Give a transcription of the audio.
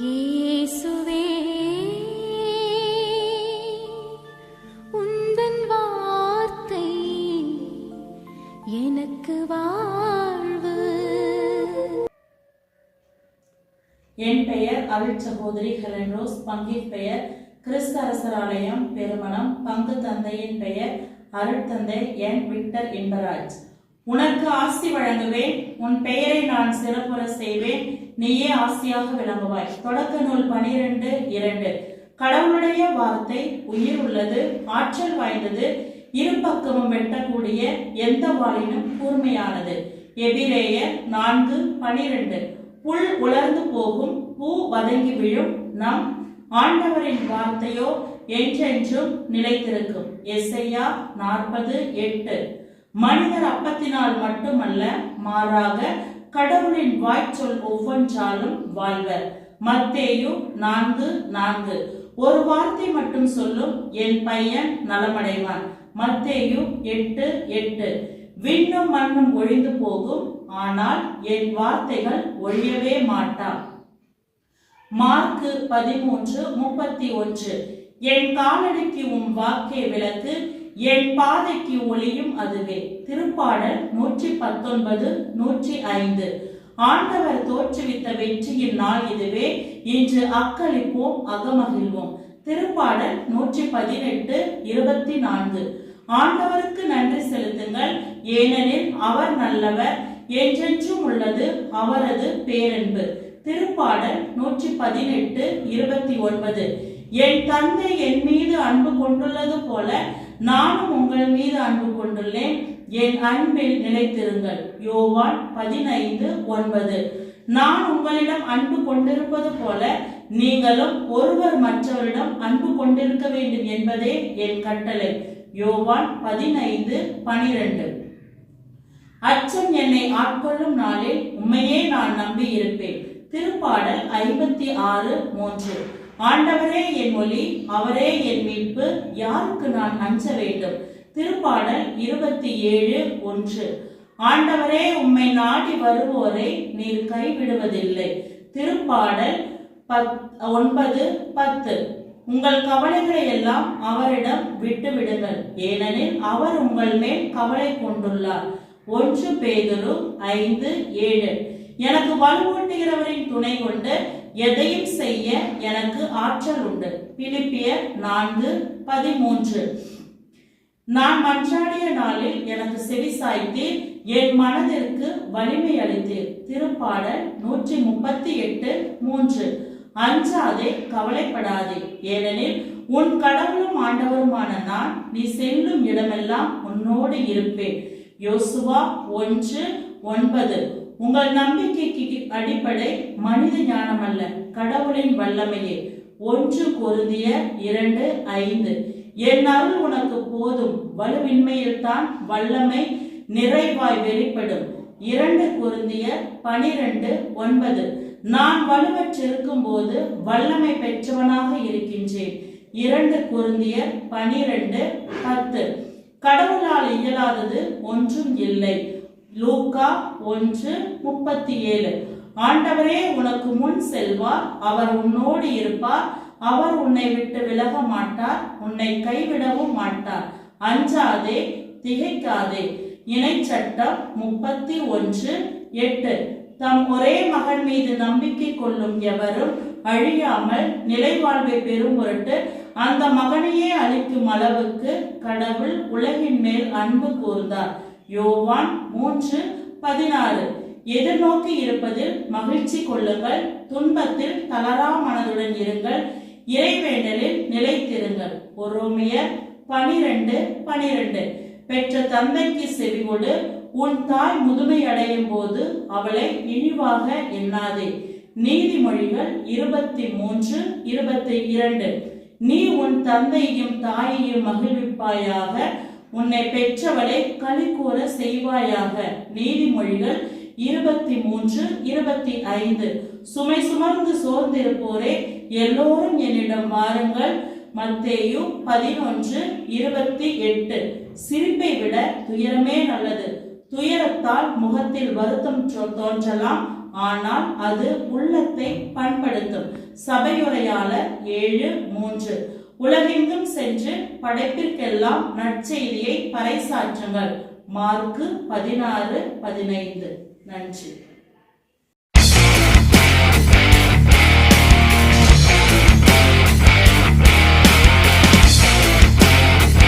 இயேசுவே உந்தன் வார்த்தை எனக்கு வாழ்வு. என் பெயர் அருள் சகோதரி ஹெலன் ரோஸ். பங்கின் பெயர் கிறிஸ்து அரசராலயம். பெருமணம் பங்கு தந்தையின் பெயர் அருட்தந்தை என் விக்டர் என்பராஜ் உனக்கு ஆசி வழங்குவேன் உன் பெயரை நான் சிறப்புற செய்வேன். நீயே ஆசியாக விளங்குவாய். தொடக்க நூல் பனிரெண்டு இரண்டு. கடவுளுடைய வார்த்தை உயிர் உள்ளது ஆற்றல் வாய்ந்தது. இரு பக்கமும் வெட்டக்கூடிய எந்த வாளினும் கூர்மையானது. எபிரேயர் நான்கு பனிரெண்டு. புல் உலர்ந்து போகும் பூ வதங்கி விழும் நம் ஆண்டவரின் வார்த்தையோ என்றென்றும் நிலைத்திருக்கும். எஸ்ஐயா நாற்பது எட்டு. மனிதர் அப்பத்தினால் மட்டுமல்ல மாறாக கடவுளின் வாய்ச்சொல் ஒவ்வொன்றாலும் வாழ்வர். மத்தேயு நான்கு நான்கு. ஒரு வார்த்தை மட்டும் சொல்லும் என் பையன் நலமடைவான். மத்தேயு எட்டு எட்டு. விண்ணும் மண்ணும் ஒழிந்து போகும் ஆனால் என் வார்த்தைகள் ஒழியவே மாட்டா மார்க்கு பதிமூன்று முப்பத்தி ஒன்று. என் காலடிக்கு உன் வாக்கே விளக்கு என் பாதைக்கு ஒளியும் அதுவே. திருப்பாடல் நூற்றி பத்தொன்பது நூற்றி ஐந்து. ஆண்டவர் தோற்றுவித்த வெற்றியின் நாள் இதுவே. இன்று அக்களிப்போம் அகமகிழ்வோம். திருப்பாடல் நூற்றி பதினெட்டு இருபத்தி நான்கு. ஆண்டவருக்கு நன்றி செலுத்துங்கள். ஏனெனில் அவர் நல்லவர். என்றென்றும் உள்ளது அவரது பேரன்பு. திருப்பாடல் நூற்றி பதினெட்டு இருபத்தி ஒன்பது. என் தந்தை என் மீது அன்பு கொண்டுள்ளது போல நானும் உங்கள் மீது அன்பு கொண்டுள்ளேன். என் அன்பில் நிலைத்திருங்கள். யோவான் பதினைந்து ஒன்பது. நான் உங்களிடம் அன்பு கொண்டிருப்பது போல நீங்களும் ஒருவர் மற்றவரிடம் அன்பு கொண்டிருக்க வேண்டும் என்பதே என் கட்டளை. யோவான் பதினைந்து பனிரெண்டு. அச்சம் என்னை ஆட்கொள்ளும் நாளில் உண்மையே நான் நம்பி இருப்பேன் திருப்பாடல் ஐம்பத்தி ஆறு மூன்று. ஆண்டவரே என் ஒளி அவரே என் மீட்பு யாருக்கு நான் அஞ்ச வேண்டும்? திருப்பாடல் இருபத்தி ஏழு ஒன்று. ஆண்டவரே உம்மை நாடி வருவோரை நீர் கைவிடுவதில்லை. திருப்பாடல் பத் ஒன்பது பத்து. உங்கள் கவலைகளை எல்லாம் அவரிடம் விட்டுவிடுங்கள். ஏனெனில் அவர் உங்கள் மேல் கவலை கொண்டுள்ளார். ஒன்று பேதரும் ஐந்து ஏழு. எனக்கு வலுவூட்டுகிறவரின் துணை கொண்டு எதையும் செய்ய எனக்கு ஆற்றல் உண்டு. பிலிப்பியர் நான்கு பதிமூன்று. நான் மன்றாடிய நாளில் எனக்கு செவி சாய்த்து என் மனதிற்கு வலிமை அளித்தீர். திருப்பாடல் நூற்றி முப்பத்தி எட்டு மூன்று. அஞ்சாதே கவலைப்படாதே ஏனெனில் உன் கடவுளும் ஆண்டவருமான நான் நீ செல்லும் இடமெல்லாம் உன்னோடு இருப்பேன். யோசுவா ஒன்று ஒன்பது. உங்கள் நம்பிக்கைக்கு அடிப்படை மனித ஞானம் அல்ல கடவுளின் வல்லமையே. ஒன்று பொருந்திய இரண்டு ஐந்து. என் அருள் உனக்கு போதும் வலுவின்மையில் தான் வல்லமை நிறைவாய் வெளிப்படும். இரண்டு பொருந்திய பனிரெண்டு ஒன்பது. நான் வலுவற்றிருக்கும் போது வல்லமை பெற்றவனாக இருக்கின்றேன். இரண்டு குருந்திய பனிரெண்டு பத்து. கடவுளால் இயலாதது ஒன்றும் இல்லை. லூக்கா ஒன்று முப்பத்தி ஏழு. ஆண்டவரே உனக்கு முன் செல்வார் அவர் உன்னோடு இருப்பார் அவர் உன்னை விட்டு விலக மாட்டார் உன்னை கைவிடவும் மாட்டார். அஞ்சாதே திகைக்காதே. இணைச்சட்டம் முப்பத்தி ஒன்று எட்டு. தம் ஒரே மகன் மீது நம்பிக்கை கொள்ளும் எவரும் அழியாமல் நிலைவாழ்வை பெறும் பொருட்டு அந்த மகனையே அளிக்கும் அளவுக்கு கடவுள் உலகின் மேல் அன்பு கூர்ந்தார். யோவான் மூன்று பதினாறு. எதிர்நோக்கி இருப்பதில் மகிழ்ச்சி கொள்ளுங்கள் துன்பத்தில் தளரா மனதுடன் இருங்கள் இறைவேண்டலில் நிலைத்திருங்கள். ஒரோமியர் பனிரெண்டு பனிரெண்டு. பெற்ற தந்தைக்கு செவிகொடு உன் தாய் முதுமை அடையும் போது அவளை இழிவாக எண்ணாதே. நீதிமொழிகள் இருபத்தி மூன்று இருபத்தி இரண்டு. நீ உன் தந்தையும் தாயையும் மகிழ்விப்பாயாக உன்னை பெற்றவளை களி கூற செய்வாயாக. நீதிமொழிகள் இருபத்தி மூன்று இருபத்தி ஐந்து சுமை சுமர்ந்து சோர்ந்திருப்போரே எல்லோரும் என்னிடம் வாருங்கள். மத்தேயு பதினொன்று இருபத்தி எட்டு. சிரிப்பை விட துயரமே நல்லது. துயரத்தால் முகத்தில் வருத்தம் தோ- தோன்றலாம். ஆனால் அது உள்ளத்தை பண்படுத்தும். சபையுரையாளர் ஏழு மூன்று. உலகெங்கும் சென்று படைப்பிற்கெல்லாம் நற்செய்தியை பறைசாற்றுங்கள். மார்க்கு பதினாறு பதினைந்து. நன்றி.